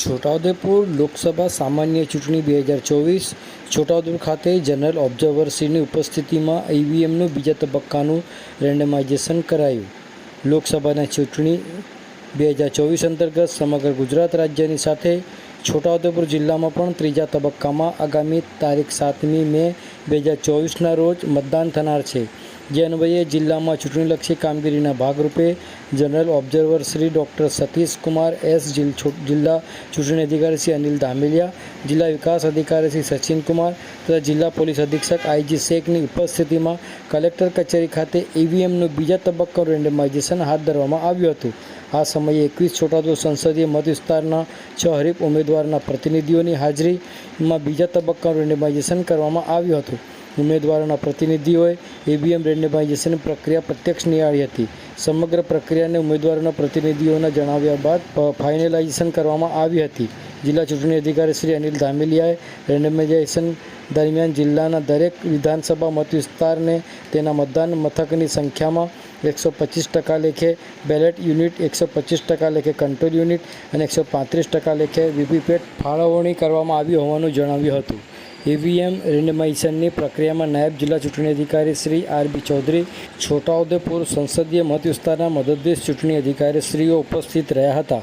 છોટાઉદેપુર લોકસભા સામાન્ય ચૂંટણી બે હજાર ચોવીસ, છોટાઉદેપુર ખાતે જનરલ ઓબ્ઝર્વરશ્રીની ઉપસ્થિતિમાં ઈવીએમનું બીજા તબક્કાનું રેન્ડમાઇઝેશન કરાયું. લોકસભાના ચૂંટણી બે હજાર ચોવીસ અંતર્ગત સમગ્ર ગુજરાત રાજ્યની સાથે છોટાઉદેપુર જિલ્લામાં પણ ત્રીજા તબક્કામાં આગામી તારીખ સાતમી મે બે હજાર ચોવીસના રોજ મતદાન થનાર છે. જે અન્વયે જિલ્લામાં ચૂંટણીલક્ષી કામગીરીના ભાગરૂપે general observer Shri doctor Satish Kumar S જિલ- જિલ્લા ચૂંટણી અધિકારી શ્રી અનિલ ધામેલિયા, જિલ્લા વિકાસ અધિકારી શ્રી સચિનકુમાર તથા જિલ્લા પોલીસ અધિક્ષક આઈજી શેખની ઉપસ્થિતિમાં કલેક્ટર કચેરી ખાતે ઈવીએમનું બીજા તબક્કાનું રેન્ડમાઇઝેશન હાથ ધરવામાં આવ્યું હતું. આ સમયે એકવીસ છોટાઉદેપુર સંસદીય મત વિસ્તારના છ હરીફ ઉમેદવારના પ્રતિનિધિઓની હાજરીમાં બીજા તબક્કાનું રેન્ડમાઇઝેશન કરવામાં આવ્યું હતું. ઉમેદવારોના પ્રતિનિધિઓએ ઈવીએમ રેન્ડમાઇઝેશન પ્રક્રિયા પ્રત્યક્ષ નિહાળી હતી. સમગ્ર પ્રક્રિયાને ઉમેદવારોના પ્રતિનિધિઓના જણાવ્યા બાદ ફાઇનલાઇઝેશન કરવામાં આવી હતી. જિલ્લા ચૂંટણી અધિકારી શ્રી અનિલ ધામેલિયાએ રેન્ડમાઇઝેશન દરમિયાન જિલ્લાના દરેક વિધાનસભા મતવિસ્તારને તેના મતદાન મથકની સંખ્યામાં એકસો પચીસ ટકા લેખે બેલેટ યુનિટ, એકસો પચીસ ટકા લેખે કંટ્રોલ યુનિટ અને એકસો પાંત્રીસ ટકા લેખે વીવીપેટ ફાળવણી કરવામાં આવી હોવાનું જણાવ્યું હતું. ઈવીએમ રેન્ડમાઇઝેશનની પ્રક્રિયામાં નાયબ જિલ્લા ચૂંટણી અધિકારી શ્રી આર બી ચૌધરી, છોટાઉદેપુર સંસદીય મત વિસ્તારના મદદનીશ ચૂંટણી અધિકારી શ્રીઓ ઉપસ્થિત રહ્યા હતા.